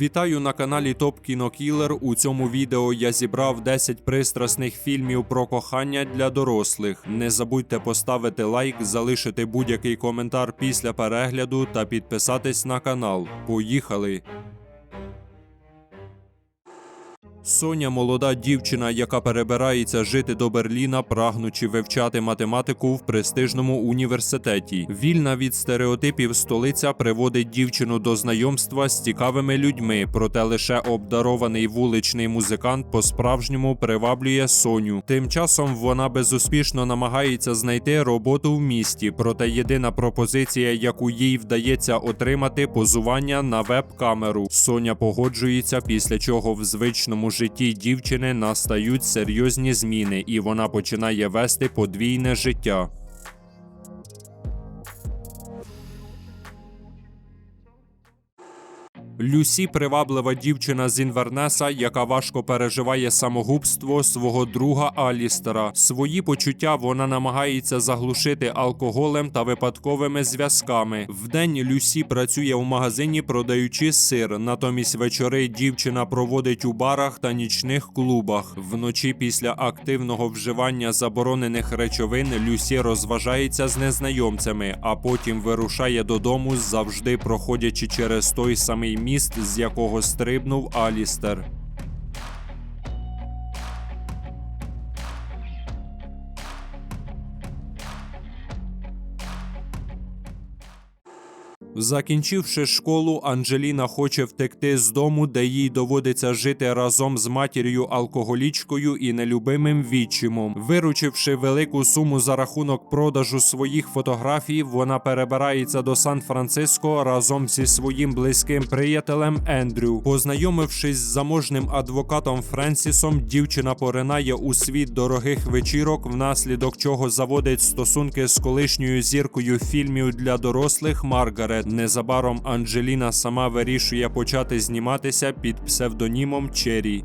Вітаю на каналі Топ Кінокілер. У цьому відео я зібрав 10 пристрасних фільмів про кохання для дорослих. Не забудьте поставити лайк, залишити будь-який коментар після перегляду та підписатись на канал. Поїхали! Соня молода дівчина, яка перебирається жити до Берліна, прагнучи вивчати математику в престижному університеті. Вільна від стереотипів столиця приводить дівчину до знайомства з цікавими людьми, проте лише обдарований вуличний музикант по-справжньому приваблює Соню. Тим часом вона безуспішно намагається знайти роботу в місті, проте єдина пропозиція, яку їй вдається отримати, позування на веб-камеру. Соня погоджується, після чого в звичному житті дівчини настають серйозні зміни, і вона починає вести подвійне життя. Люсі приваблива дівчина з Інвернеса, яка важко переживає самогубство свого друга Алістера. Свої почуття вона намагається заглушити алкоголем та випадковими зв'язками. Вдень Люсі працює в магазині, продаючи сир. Натомість вечори дівчина проводить у барах та нічних клубах. Вночі після активного вживання заборонених речовин Люсі розважається з незнайомцями, а потім вирушає додому, завжди проходячи через той самий міст, з якого стрибнув Алістер. Закінчивши школу, Анджеліна хоче втекти з дому, де їй доводиться жити разом з матір'ю алкоголічкою і нелюбимим відчимом. Виручивши велику суму за рахунок продажу своїх фотографій, вона перебирається до Сан-Франциско разом зі своїм близьким приятелем Ендрю. Познайомившись з заможним адвокатом Френсісом, дівчина поринає у світ дорогих вечірок, внаслідок чого заводить стосунки з колишньою зіркою фільмів для дорослих Маргарет. Незабаром Анджеліна сама вирішує почати зніматися під псевдонімом Чері.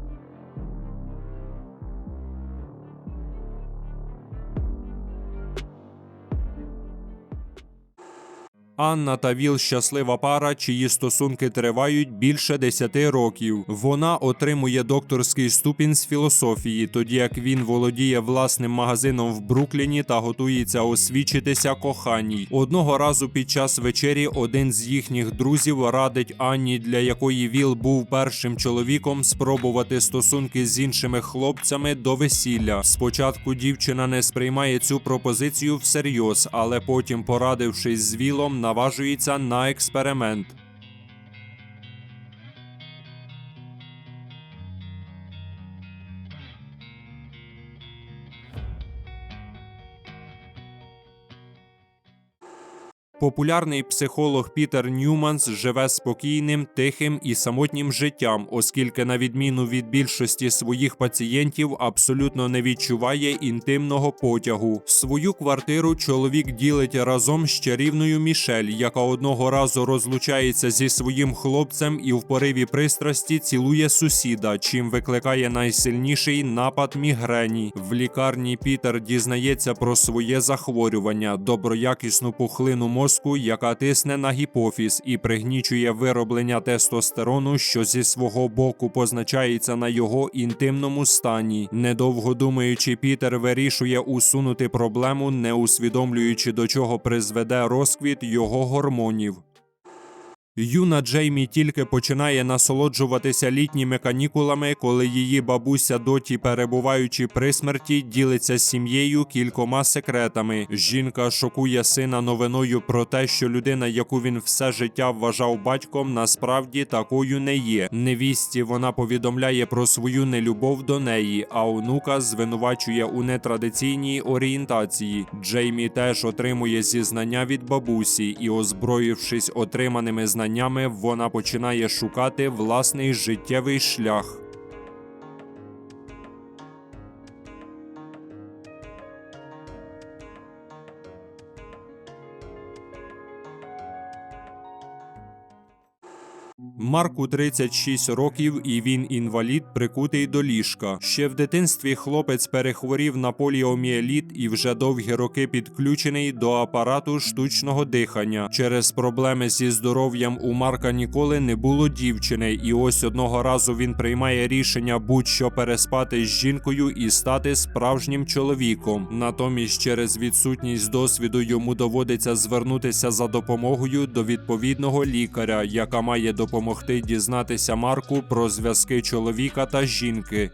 Анна та Віл щаслива пара, чиї стосунки тривають більше 10 років. Вона отримує докторський ступінь з філософії, тоді як він володіє власним магазином в Брукліні та готується освічитися коханій. Одного разу під час вечері один з їхніх друзів радить Анні, для якої Віл був першим чоловіком, спробувати стосунки з іншими хлопцями до весілля. Спочатку дівчина не сприймає цю пропозицію всерйоз, але потім, порадившись з Вілом, наважується на експеримент. Популярний психолог Пітер Ньюманс живе спокійним, тихим і самотнім життям, оскільки, на відміну від більшості своїх пацієнтів, абсолютно не відчуває інтимного потягу. Свою квартиру чоловік ділить разом з чарівною Мішель, яка одного разу розлучається зі своїм хлопцем і в пориві пристрасті цілує сусіда, чим викликає найсильніший напад мігрені. В лікарні Пітер дізнається про своє захворювання, доброякісну пухлину мозку, яка тисне на гіпофіз і пригнічує вироблення тестостерону, що зі свого боку позначається на його інтимному стані. Недовго думаючи, Пітер вирішує усунути проблему, не усвідомлюючи до чого призведе розквіт його гормонів. Юна Джеймі тільки починає насолоджуватися літніми канікулами, коли її бабуся доті, перебуваючи при смерті, ділиться з сім'єю кількома секретами. Жінка шокує сина новиною про те, що людина, яку він все життя вважав батьком, насправді такою не є. Невісті вона повідомляє про свою нелюбов до неї, а онука звинувачує у нетрадиційній орієнтації. Джеймі теж отримує зізнання від бабусі і, озброївшись отриманими знаннями, вона починає шукати власний життєвий шлях. Марку 36 років, і він інвалід, прикутий до ліжка. Ще в дитинстві хлопець перехворів на поліоміеліт і вже довгі роки підключений до апарату штучного дихання. Через проблеми зі здоров'ям у Марка ніколи не було дівчини, і ось одного разу він приймає рішення будь-що переспати з жінкою і стати справжнім чоловіком. Натомість, через відсутність досвіду йому доводиться звернутися за допомогою до відповідного лікаря, яка має допомогти дізнатися Марку про зв'язки чоловіка та жінки.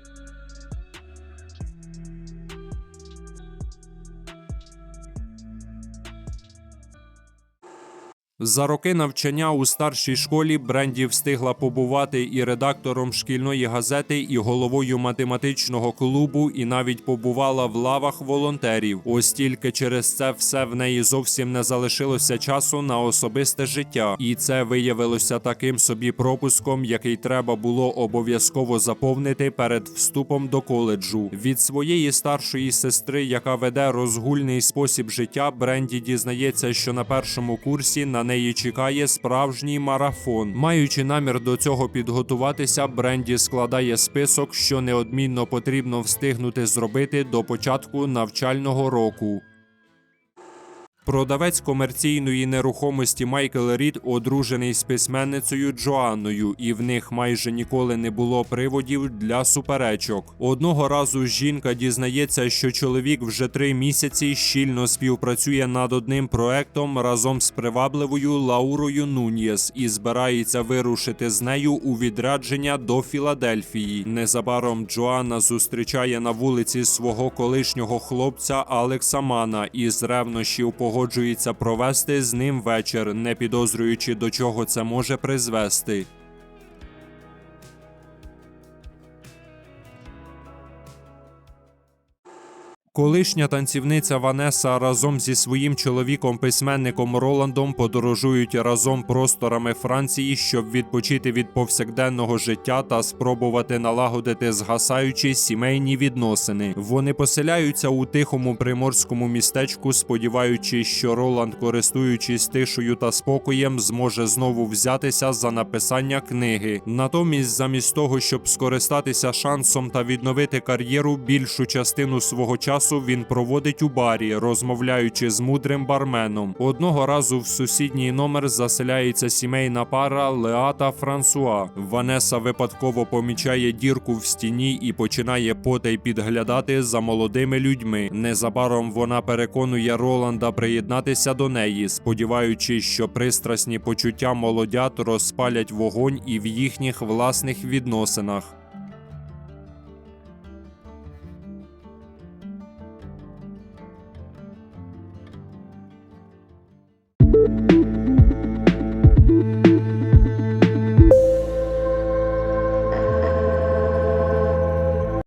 За роки навчання у старшій школі Бренді встигла побувати і редактором шкільної газети, і головою математичного клубу, і навіть побувала в лавах волонтерів. Ось тільки через це все в неї зовсім не залишилося часу на особисте життя, і це виявилося таким собі пропуском, який треба було обов'язково заповнити перед вступом до коледжу. Від своєї старшої сестри, яка веде розгульний спосіб життя, Бренді дізнається, що на першому курсі на неї чекає справжній марафон. Маючи намір до цього підготуватися, Бренді складає список, що неодмінно потрібно встигнути зробити до початку навчального року. Продавець комерційної нерухомості Майкл Рід одружений з письменницею Джоанною, і в них майже ніколи не було приводів для суперечок. Одного разу жінка дізнається, що чоловік вже три місяці щільно співпрацює над одним проектом разом з привабливою Лаурою Нуньєс і збирається вирушити з нею у відрядження до Філадельфії. Незабаром Джоанна зустрічає на вулиці свого колишнього хлопця Алекса Мана і з ревнощів погоджується провести з ним вечір, не підозрюючи до чого це може призвести. Колишня танцівниця Ванеса разом зі своїм чоловіком-письменником Роландом подорожують разом просторами Франції, щоб відпочити від повсякденного життя та спробувати налагодити згасаючі сімейні відносини. Вони поселяються у тихому приморському містечку, сподіваючись, що Роланд, користуючись тишею та спокоєм, зможе знову взятися за написання книги. Натомість, замість того, щоб скористатися шансом та відновити кар'єру, більшу частину свого часу він проводить у барі, розмовляючи з мудрим барменом. Одного разу в сусідній номер заселяється сімейна пара Леа та Франсуа. Ванеса випадково помічає дірку в стіні і починає потай підглядати за молодими людьми. Незабаром вона переконує Роланда приєднатися до неї, сподіваючись, що пристрасні почуття молодят розпалять вогонь і в їхніх власних відносинах.